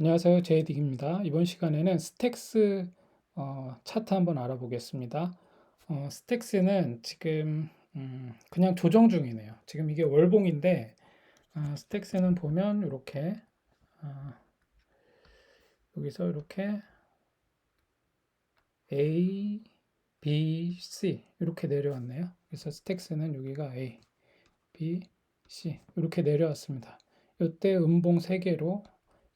안녕하세요. 제이딕입니다. 이번 시간에는 스택스 어, 차트 한번 알아보겠습니다. 어, 스택스는 지금 음, 그냥 조정 중이네요. 지금 이게 월봉인데 어, 스택스는 보면 이렇게 어, 여기서 이렇게 A, B, C 이렇게 내려왔네요. 그래서 스택스는 여기가 A, B, C 이렇게 내려왔습니다. 이때 음봉 3개로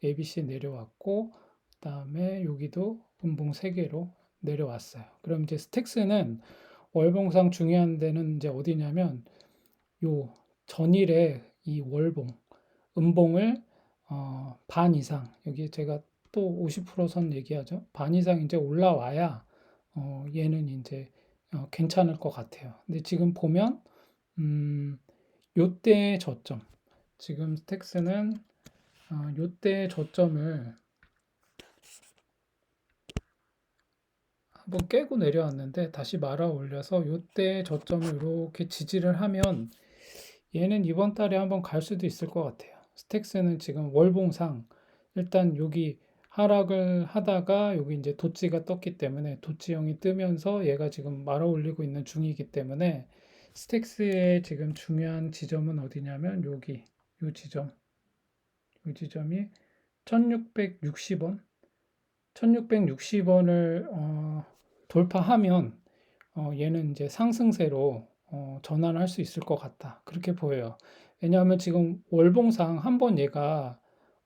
ABC 내려왔고 그 다음에 여기도 음봉 3개로 내려왔어요. 그럼 이제 스택스는 월봉상 중요한 데는 이제 어디냐면 요 전일의 이 월봉 음봉을 어, 반 이상 여기 제가 또 50%선 얘기하죠. 반 이상 이제 올라와야 어, 얘는 이제 어, 괜찮을 것 같아요. 근데 지금 보면 음, 요때의 저점 지금 스택스는 어, 요때 저점을 한번 깨고 내려왔는데 다시 말아 올려서 요때 저점을 이렇게 지지를 하면 얘는 이번 달에 한번 갈 수도 있을 것 같아요. 스택스는 지금 월봉상 일단 여기 하락을 하다가 여기 이제 도치가 떴기 때문에 도치형이 뜨면서 얘가 지금 말아 올리고 있는 중이기 때문에 스택스의 지금 중요한 지점은 어디냐면 여기 요 지점 이 지점이 1660원. 1660원을 어, 돌파하면 어, 얘는 이제 상승세로 어, 전환할 수 있을 것 같다. 그렇게 보여요. 왜냐하면 지금 월봉상 한번 얘가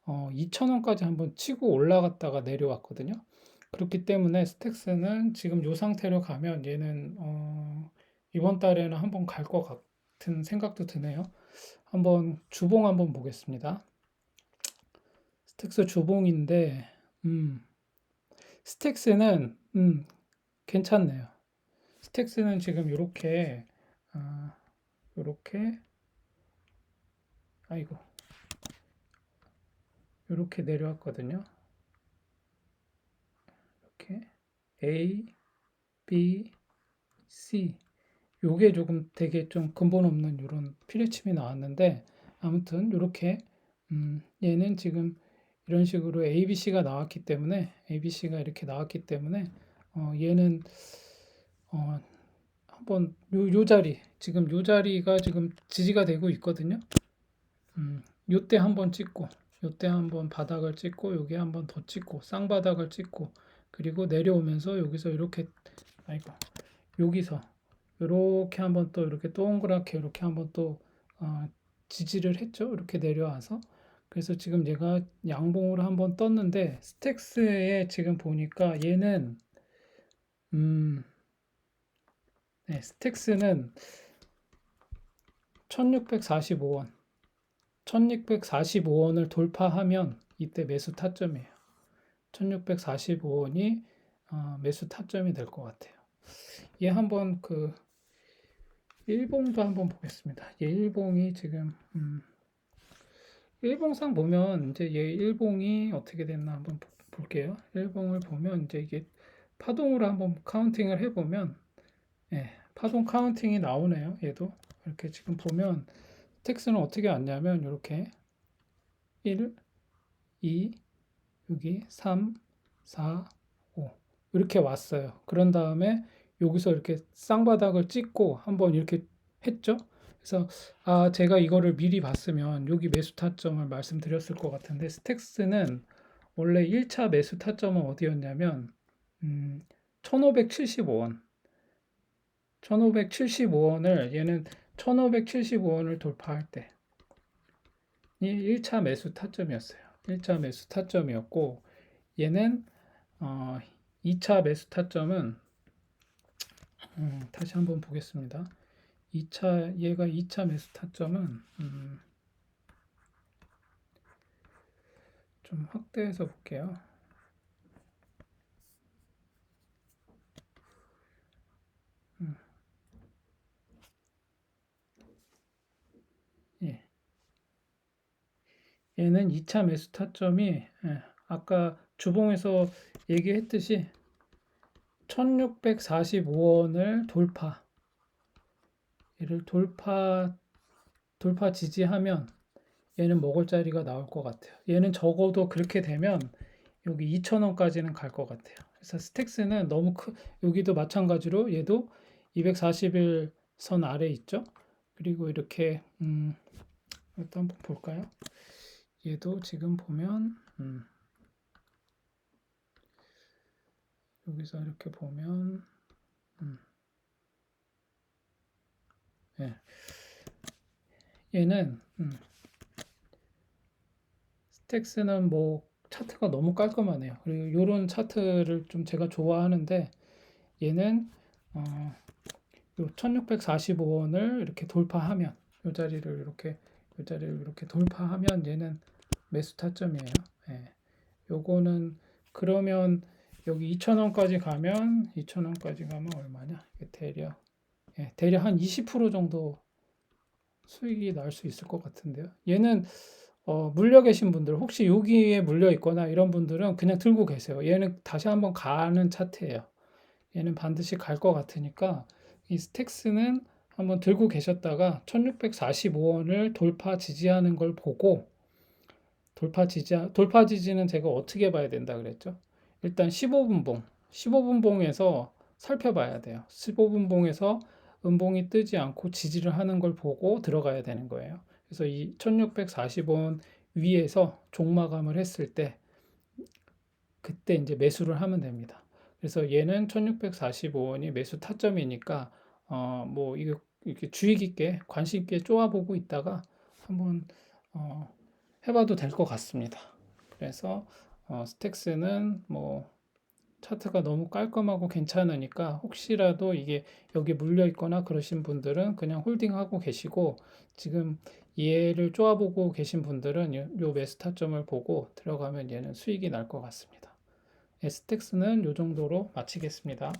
어, 2,000원까지 한번 치고 올라갔다가 내려왔거든요. 그렇기 때문에 스택스는 지금 이 상태로 가면 얘는 어, 이번 달에는 한번 갈 것 같은 생각도 드네요. 한번 주봉 한번 보겠습니다 스택스 주봉인데, 음, 스택스는, 음, 괜찮네요. 스택스는 지금 이렇게, 아, 이렇게, 아이고, 이렇게 내려왔거든요. 이렇게, A, B, C. 요게 조금 되게 좀 근본 없는 이런 피레침이 나왔는데, 아무튼 이렇게, 음, 얘는 지금 이런 식으로 ABC가 나왔기 때문에 ABC가 이렇게 나왔기 때문에 어, 얘는 어, 한번 요, 요 자리 지금 요 자리가 지금 지지가 되고 있거든요. 음, 요때 한번 찍고 요때 한번 바닥을 찍고 여기 한번 더 찍고 쌍바닥을 찍고 그리고 내려오면서 여기서 이렇게 아이고 여기서 이렇게 한번 또 이렇게 동그랗게 이렇게 한번 또 어, 지지를 했죠. 이렇게 내려와서 그래서 지금 얘가 양봉으로 한번 떴는데 스택스에 지금 보니까 얘는 음, 네, 스택스는 1645원. 1645원을 돌파하면 이때 매수 타점이에요. 1645원이 어, 매수 타점이 될 것 같아요. 얘 한번 그 일봉도 한번 보겠습니다. 얘 일봉이 지금 음, 일봉상 보면 이제 얘 일봉이 어떻게 됐나 한번 볼게요. 일봉을 보면 이제 이게 파동으로 한번 카운팅을 해보면 예, 파동 카운팅이 나오네요. 얘도 이렇게 지금 보면 텍스는 어떻게 왔냐면 이렇게 1, 2, 여기 3, 4, 5 이렇게 왔어요. 그런 다음에 여기서 이렇게 쌍바닥을 찍고 한번 이렇게 했죠. 그래서 아 제가 이거를 미리 봤으면 여기 매수 타점을 말씀드렸을 것 같은데 스택스는 원래 1차 매수 타점은 어디였냐면 음, 1575원 1575원을 얘는 1575원을 돌파할 때이 1차 매수 타점이었어요. 1차 매수 타점이었고 얘는 어, 2차 매수 타점은 음, 다시 한번 보겠습니다. 2차 얘가 2차 매수 타점은 음, 좀 확대해서 볼게요. 음. 예. 얘는 2차 매수 타점이 예, 아까 주봉에서 얘기했듯이 1645원을 돌파 얘를 돌파 돌파 지지하면 얘는 먹을 자리가 나올 것 같아요. 얘는 적어도 그렇게 되면 여기 2,000원까지는 갈 것 같아요. 그래서 스택스는 너무 크, 여기도 마찬가지로 얘도 241 선 아래 있죠. 그리고 이렇게 음, 한번 볼까요? 얘도 지금 보면 음, 여기서 이렇게 보면 음, 예. 얘는 음, 스택스는 뭐 차트가 너무 깔끔하네요. 그리고 이런 차트를 좀 제가 좋아하는데 얘는 어, 요 1645원을 이렇게 돌파하면 이 자리를 이렇게 이 자리를 이렇게 돌파하면 얘는 매수 타점이에요. 예. 요거는 그러면 여기 2,000원까지 가면 2,000원까지 가면 얼마냐? 대략 예, 대략 한 20% 정도 수익이 날 수 있을 것 같은데요. 얘는 어, 물려 계신 분들 혹시 여기에 물려 있거나 이런 분들은 그냥 들고 계세요. 얘는 다시 한번 가는 차트예요. 얘는 반드시 갈 것 같으니까 이 스택스는 한번 들고 계셨다가 1645원을 돌파 지지하는 걸 보고 돌파 지지 돌파 지지는 제가 어떻게 봐야 된다 그랬죠? 일단 15분봉 15분봉에서 살펴봐야 돼요. 15분봉에서 음봉이 뜨지 않고 지지를 하는 걸 보고 들어가야 되는 거예요. 그래서 이 1640원 위에서 종마감을 했을 때 그때 이제 매수를 하면 됩니다. 그래서 얘는 1645원이 매수 타점이니까 어 뭐 이거 이렇게 주의 깊게 관심 있게 쪼아보고 있다가 한번 어 해봐도 될 것 같습니다. 그래서 어 스택스는 뭐 차트가 너무 깔끔하고 괜찮으니까 혹시라도 이게 여기 물려 있거나 그러신 분들은 그냥 홀딩하고 계시고 지금 얘를 쪼아보고 계신 분들은 요, 요 매수 타점을 보고 들어가면 얘는 수익이 날 것 같습니다. 스택스는 요 정도로 마치겠습니다.